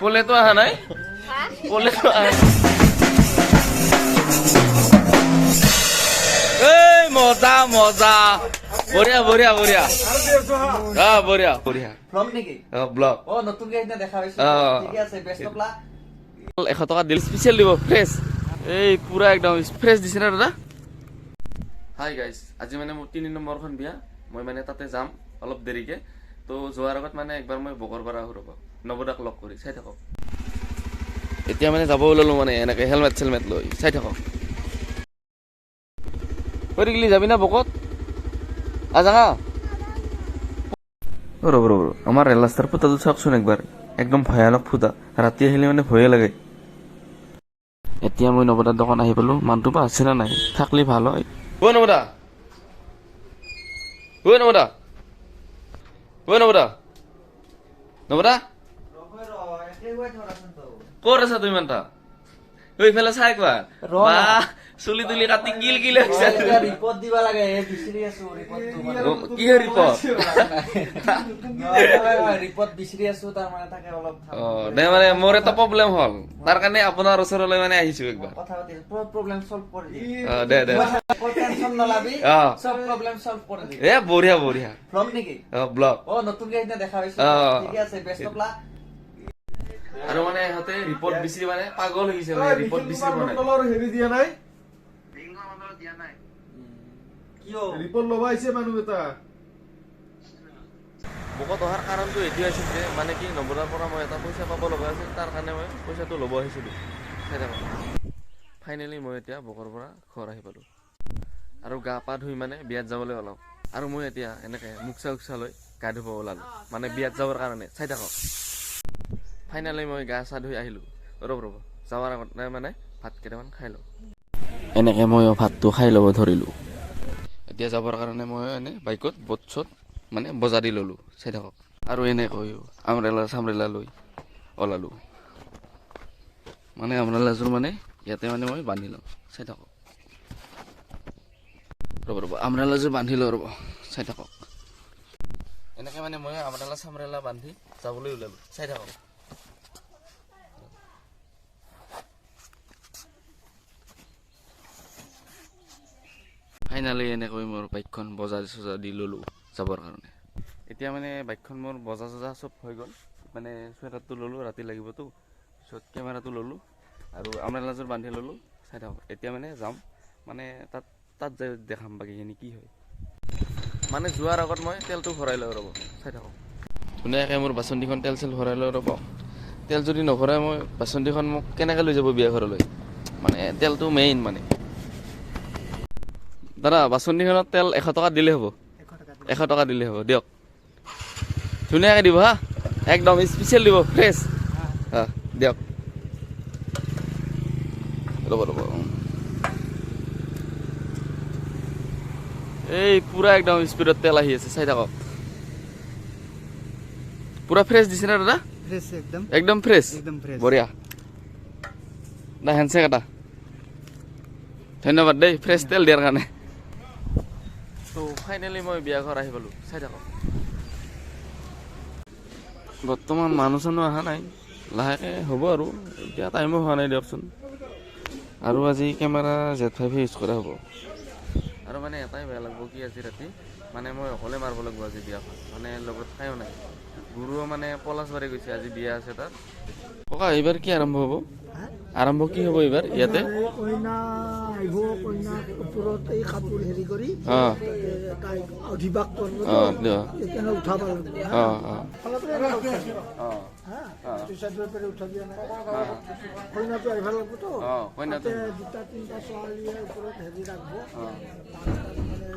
পলেতো অহা নাই? পলেতো অহা নাই। এই মজা মজা। বঢ়িয়া বঢ়িয়া বঢ়িয়া। অ বঢ়িয়া বঢ়িয়া। ব্লগ নেকি? অ ব্লগ অ নতুনকে সেইদিনা দেখা পাইছো। অ। ঠিকে আছে বেষ্ট অফ লাক এশ টকা দিল স্পেচিয়েল দিব ফ্ৰেছ এই পুৰা একদম ফ্ৰেছ দিছে না দাদা? হাই গাইজ আজি মানে মোৰ তিনি নম্বৰখন বিয়া। মই মানে তাতে যাম অলপ দেৰিকে। তো যোৱাৰ আগত মানে একবাৰ মই বগৰ পৰা আহোঁ ৰ'ব। নৱদাক লগ কৰি চাই থাকক। এতিয়া মানে যাব ওলালো মানে এনেকে হেলমেট চেলমেট লৈ চাই থাকক। কৰি গেলি যাবি না বকত? আজাঙা ৰ'ব ৰ'ব ৰ'ব। আমাৰ ৰেল ৰাস্তাৰ ফুটাটো চাওকচোন একবাৰ। একদম ভয়ানক ফুটা। ৰাতি আহিলে মানে ভয়ে লাগে। এতিয়া মই নৱদাৰ দোকান আহি পালো। মানুহটো বা আছে নে নাই? থাকলি ভালো হয়। ঐ নৱদা ঐ নৱদা ঐ নৱদা নৱদা ক'ত আছা তুমি ইমানটা ঐ ইফালে চাই কোৱা। বা চুলি তুলি কাটি গিল গিল হৈছে ৰিপৰ্ট দিব লাগে বিচাৰি আছো ৰিপৰ্টটো মানে কি হয় ৰিপৰ্ট ৰিপৰ্ট বিচাৰি আছো তাৰ মানে তাকে অলপ অ দে মানে মোৰ এটা প্ৰব্লেম হ'ল। তাৰ কাৰণে আপোনাৰ ওচৰলৈ মানে আহিছো একবাৰ। কথা পাতি প্ৰব্লেম সলভ কৰি দিম। অ দে দে। টেনচন নলাবি। চব প্ৰব্লেম সলভ কৰি দিম। এ বঢ়িয়া বঢ়িয়া। ব্লগ নেকি? অ ব্লগ অ নতুনকে সেইদিনা দেখা অ। ঠিকে আছে বেষ্ট অফ লাক আৰু মানে ইহঁতে ৰিপৰ্ট বিচাৰি মানে পাগল হৈ গৈছে মানে ৰিপৰ্ট বিচাৰি তলৰ হেৰি দিয়া নাই? কিয়? ৰিপৰ্ট ল'ব আহিছে মানুহ এটা। ভোকত অহাৰ কাৰণটো এইটোৱে আছিল যে মানে কি নৱদাৰ পৰা মই এটা পইচা পাব লগা আছিল তাৰ কাৰণে মই পইচাটো ল'ব আহিছিলোঁ। চাই থাকক। ফাইনেলি মই এতিয়া ভোকৰ পৰা ঘৰ আহি পালোঁ। আৰু গা পা ধুই মানে বিয়াত যাবলৈ ওলাওঁ। আৰু মই এতিয়া এনেকৈ মুখচা উকচা লৈ গা ধুব ওলালোঁ। মানে বিয়াত যাবৰ কাৰণে। চাই থাকক। ফাইনেলি মই গা চা ধুই আহিলোঁ। ৰ'ব ৰ'ব যাৱাৰ আগত মানে ভাত কেইটামান খাই লওঁ। এনেকৈ ময়ো ভাতটো খাই ল'ব ধৰিলোঁ। এতিয়া যাবৰ কাৰণে মই এনে বাইকত বট চট মানে বজা দি ল'লোঁ চাই থাকক। আৰু এনেকৈ আমৰেলা চামৰেলা লৈ ওলালোঁ। মানে আমৰেলাযোৰ মানে ইয়াতে মানে মই বান্ধি লওঁ চাই থাকক। ৰ'ব ৰ'ব আমৰেলাযোৰ বান্ধি লওঁ ৰ'ব চাই থাকক। এনেকৈ মানে মই আমৰেলা চামৰেলা বান্ধি যাবলৈ ওলালোঁ চাই থাকক। ফাইনেলি এনেকৈ মোৰ বাইকখন বজাৰ চজাৰ দি ল'লোঁ যাবৰ কাৰণে। এতিয়া মানে বাইকখন মোৰ বজা চজা চব হৈ গ'ল। মানে চুৱেটাৰটো ল'লোঁ ৰাতি লাগিবতো। পিছত কেমেৰাটো ল'লোঁ আৰু আমৰেলাযোৰ বান্ধি ল'লোঁ চাই থাকক। এতিয়া মানে যাম। মানে তাত তাত যাই দেখাম বাকীখিনি কি হয়। মানে যোৱাৰ আগত মই তেলটো ভৰাই লওঁ ৰ'ব চাই থাকক। ধুনীয়াকৈ মোৰ বাচন্তিখন তেল চেল ভৰাই লওঁ ৰ'ব? তেল যদি নভৰাই মই বাচন্তিখন মোক কেনেকৈ লৈ যাব বিয়া ঘৰলৈ? মানে তেলটো মেইন মানে। দাদা বাচন্তিখনত তেল এশ টকা দিলে হ'ব। এশ টকা দিলে হ'ব দিয়ক। ধুনীয়াকৈ দিব হা? একদম স্পেচিয়েল দিব ফ্ৰেছ অঁ দিয়ক। ৰ'ব ৰ'ব এই পূৰা একদম স্পীডত তেল আহি আছে চাই থাকক। পূৰা ফ্ৰেছ দিছে না দাদা? একদম। একদম ফ্ৰেছ বঢ়িয়া। দা হেণ্ডছেক এটা। ধন্যবাদ দেই ফ্ৰেছ তেল দিয়াৰ কাৰণে। তো ফাইনেলি মই বিয়া ঘৰ আহি পালোঁ। চাই থাকক। বৰ্তমান মানুহ চানুহ অহা নাই। লাহেকৈ হ'ব আৰু। এতিয়া টাইমো হোৱা নাই দিয়কচোন। আৰু আজি কেমেৰা জেড ফাইভ ইউজ কৰা হ'ব। আৰু মানে এটাই বেয়া লাগব কি আজি ৰাতি মানে মই অকলে মাৰিব লাগিব আজি বিয়াখন। মানে লগত খায়ো নাই। গুৰুও মানে পলাশবাৰী গৈছে আজি বিয়া আছে তাত। ককা এইবাৰ কি আৰম্ভ হ'ব? আৰম্ভ কি হ'ব এইবাৰ ইয়াতে? আহিব কইনাক ওপৰত এই কাপোৰ হেৰি কৰি তাইক অধিবাস কৰিব সেইকাৰণে উঠাব লাগিব দিয়া নাই। আহিব লাগিবতো তাতে দুটা তিনিটা ছোৱালীয়ে ওপৰত হেৰি ৰাখিব। মানে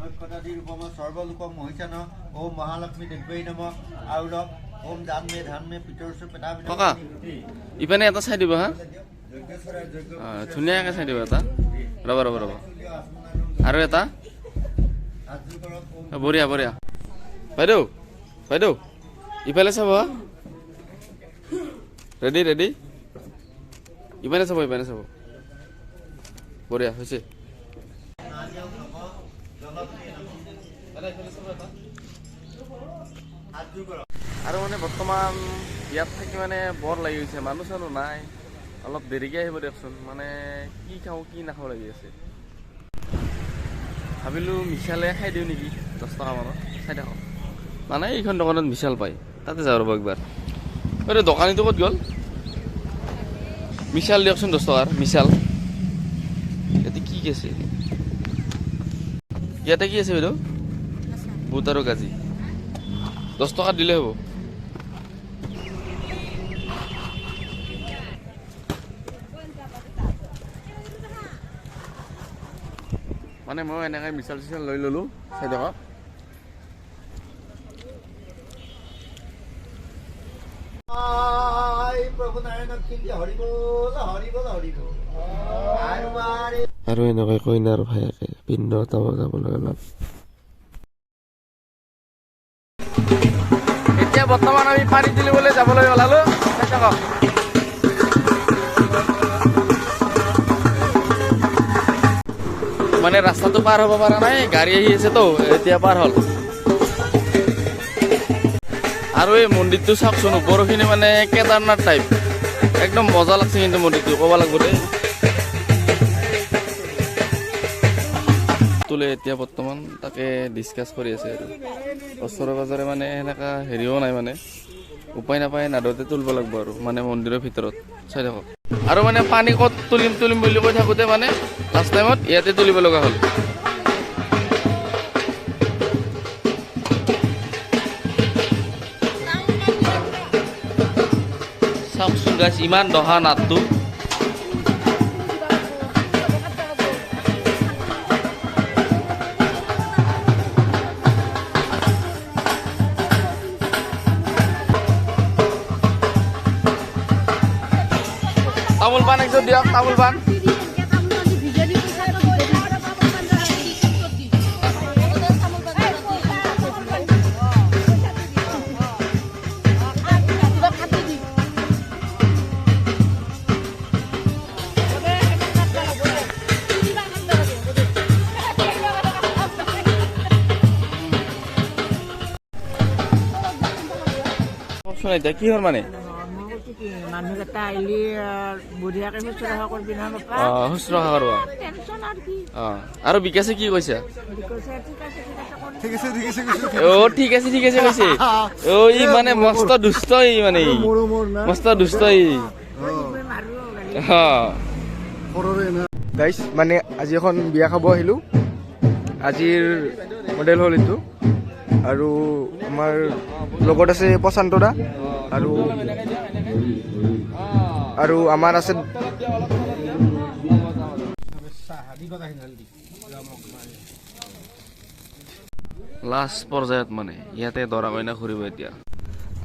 নক্ষতাদি ৰূপম সৰ্বলোকম মহিষান ওম মহালক্ষ্মী দেৱী নম আউৰ ওম দান মে ধান মে পিতৰ পেটা ইপানে এটা চাই দিব হা? অঁ ধুনীয়াকৈ চাই দিব এটা ৰ'ব ৰ'ব ৰ'ব আৰু এটা অ, বঢ়িয়া বঢ়িয়া বাইদেউ বাইদেউ ইফালে চাব হা ৰেডি ৰেডি ইপানে চাব ইপানে চাব বঢ়িয়া হৈছে আৰু মানে বৰ্তমান ইয়াত থাকি মানে বৰ লাগি গৈছে মানুহ চানুহ নাই অলপ দেৰিকৈ আহিব দিয়কচোন মানে কি খাওঁ, কি নাখাওঁ লাগি আছে। ভাবিলোঁ মিছালে খাই দিওঁ নেকি, দহ টকা মানত চাই থাকক মানে এইখন দোকানত মিছাল পায়, তাতে যাওঁ ৰ'ব একবাৰ। এইটো দোকানীটো ক'ত গ'ল? মিছাল দিয়কচোন দহ টকাৰ, মিছাল। ইয়াতে কি আছে? ইয়াতে কি আছে বাইদেউ? বুট আৰু গাজি। দহ টকাত দিলে হ'ব। মই এনেকৈ মিছাল চিচাল লৈ ল'লোঁ চাই দেখক আৰু এনেকৈ কইনাৰ ভায়েকে পিণ্ড তাব যাবলৈ অলপ এতিয়া বৰ্তমান আমি পানী তুলিবলৈ যাবলৈ ওলালোঁ চাই থাকক। মানে ৰাস্তাটো পাৰ হ'ব পৰা নাই, গাড়ী আহি আছে তো, এতিয়া পাৰ হ'ল। আৰু এই মন্দিৰটো চাওকচোন ওপৰখিনি মানে কেদাৰনাথ টাইপ একদম মজা লাগছে কিন্তু মন্দিৰটো, ক'ব লাগিব দেই। তোলে এতিয়া বৰ্তমান তাকে ডিছকাছ কৰি আছে আৰু। ওচৰে পাজৰে মানে সেনেকা হেৰিও নাই মানে। উপায় নাপায় নাদতে তুলিব লাগিব আৰু মানে মন্দিৰৰ ভিতৰত। চাই থাকক আৰু মানে পানী ক'ত তুলিম তুলিম বুলি কৈ থাকোঁতে মানে লাষ্ট টাইমত ইয়াতে তুলিব লগা হ'ল। চাওকচোন গাছ ইমান দহা নাটটো। পাণ দিয়ক তামোল পাণ কওকচোন এতিয়া কিহৰ মানে? শুশ্ৰূষা কৰিবি অঁ শুশ্ৰূষা কৰোঁ আৰু অঁ আৰু বিকাশে কি কৈছে? কৈছে ঠিক আছে ঠিক আছে কৰি অ' ঠিক আছে ঠিক আছে কৈছে। অ' ই মানে মস্ত দুষ্ট ই মানে মস্ত দুষ্ট ই। গাইছ মানে আজি এখন বিয়া খাব আহিলোঁ। আজিৰ মডেল হ'ল এইটো। আৰু আমাৰ লগত আছে প্ৰশান্ত দা আৰু আৰু আমাৰ আছে লাষ্ট পৰ্যায়ত মানে ইয়াতে দৰা কইনা ঘূৰিব এতিয়া।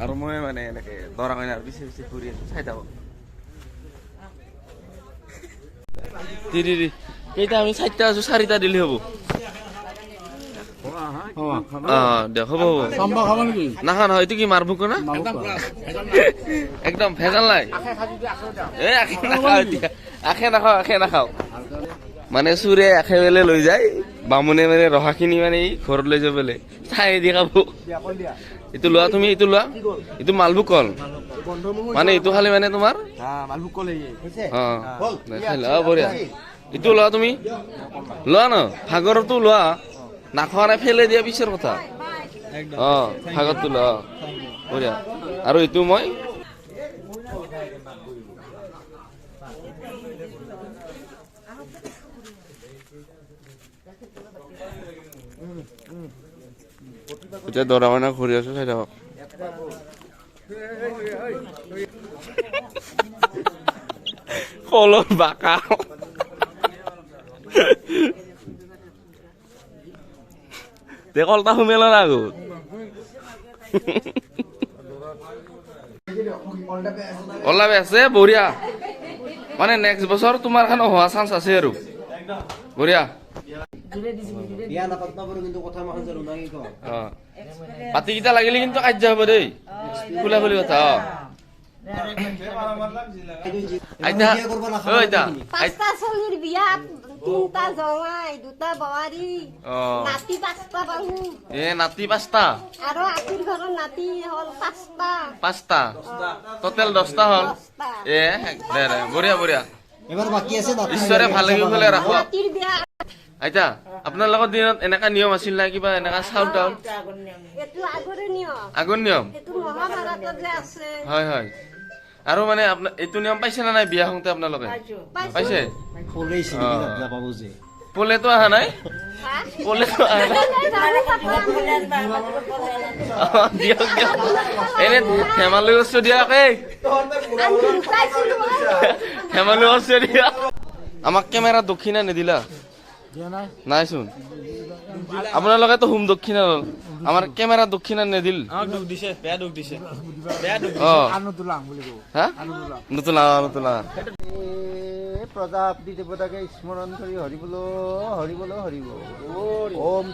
আৰু মই মানে এনেকে দৰা কইনাৰ পিছে পিছে ঘূৰি আছো চাই থাকক। কেইটা আমি চাৰিটা আছো চাৰিটা দিলে হ'ব। নাখা নহয় এইটো কি মাৰভোগ না? একদম ভেজাল নাই। এ আখে নাখাওঁ আখে নাখাওঁ আখে নাখাওঁ। মানে চুৰে আখে বেলে লৈ যায় বামুণে মানে ৰহাখিনি মানে ঘৰত লৈ যাব বোলে চাই দি খাব। এইটো লোৱা তুমি এইটো লোৱা। এইটো মালভোগ কল। মানে এইটো খালি মানে তোমাৰ? অঁ, বঢ়িয়া। এইটো লোৱা তুমি। লোৱা ন? ভাগৰটো লোৱা। নাখোৱা নাই ফেলে দিয়া পিছৰ কথা? অঁ ভাগৰটো লোৱা অঁ। বঢ়িয়া আৰু এইটো মই? এতিয়া দৰা কইনা ঘূৰি আছো চাই থাকক কলত বাকা তে কলটা সুমেলা না আগত ওলাবি আছে বঢ়িয়া। মানে নেক্সট বছৰ তোমাৰ খান হোৱা চান্স আছে আৰু। বঢ়িয়া। পাতিকেইটা লাগিলে কিন্তু কাৰ্য হ'ব দেই। খোলা খুলি কথা অ। আইতা আইতা। তিনটা জঙাই দুটা বোৱাৰী নাতি পাঁচটা বাহু। এ নাতি পাঁচটা? আৰু আতিৰ ঘৰৰ নাতি হ'ল পাঁচটা। পাঁচটা? টোটেল দহটা হ'ল? এ দে দে বঢ়িয়া বঢ়িয়া। এবাৰ বাকী আছে ঈশ্বৰে ভালে কুশলে ৰাখক নাতিৰ বিয়া। আইতা আপোনালোকৰ দিনত এনেকা নিয়ম আছিল না কিবা এনেকা চাউল এইটো আগৰে নিয়ম। আগৰ নিয়ম? এইটো মহাভাৰতত যে আছে। হয় হয়। আৰু মানে আপোনাৰ এইটো নিয়ম পাইছে নে নাই বিয়া হওঁতে আপোনালোকে? পাইছে। পলেতো অহা নাই? পলেতো অহা নাই? দিয়ক দিয়ক। এনে ধেমালি বস্তু দিয়ক এই ধেমালি দিয়ক আমাক কেমেৰা দক্ষিণা নিদিলা? দিয়া নাই নাইচোন আপোনালোকেতো হোম দক্ষিণা ল'ল। আমাৰ কেমেৰা দক্ষিণা নিদিল। অ। আনো তোলাং বুলি কব। হা? নতুন নতুন এই প্ৰজাপতি দেৱতাকে স্মৰণ কৰি হৰিবলো হৰিবলো হৰিব। ওম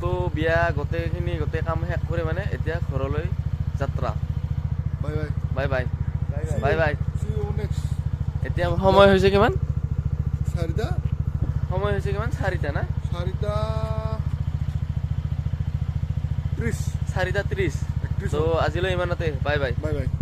তো বিয়া গোটেইখিনি গোটেই কাম শেষ কৰি মানে এতিয়া ঘৰলৈ যাত্ৰা। Bye bye. Bye bye. এতিয়া সময় হৈছে কিমান? চাৰিটা। সময় হৈছে কিমান? চাৰিটা না? চাৰিটা ত্ৰিছ চাৰিটা ত্ৰিছ তো আজিলৈ ইমানতে। Bye bye. Bye bye.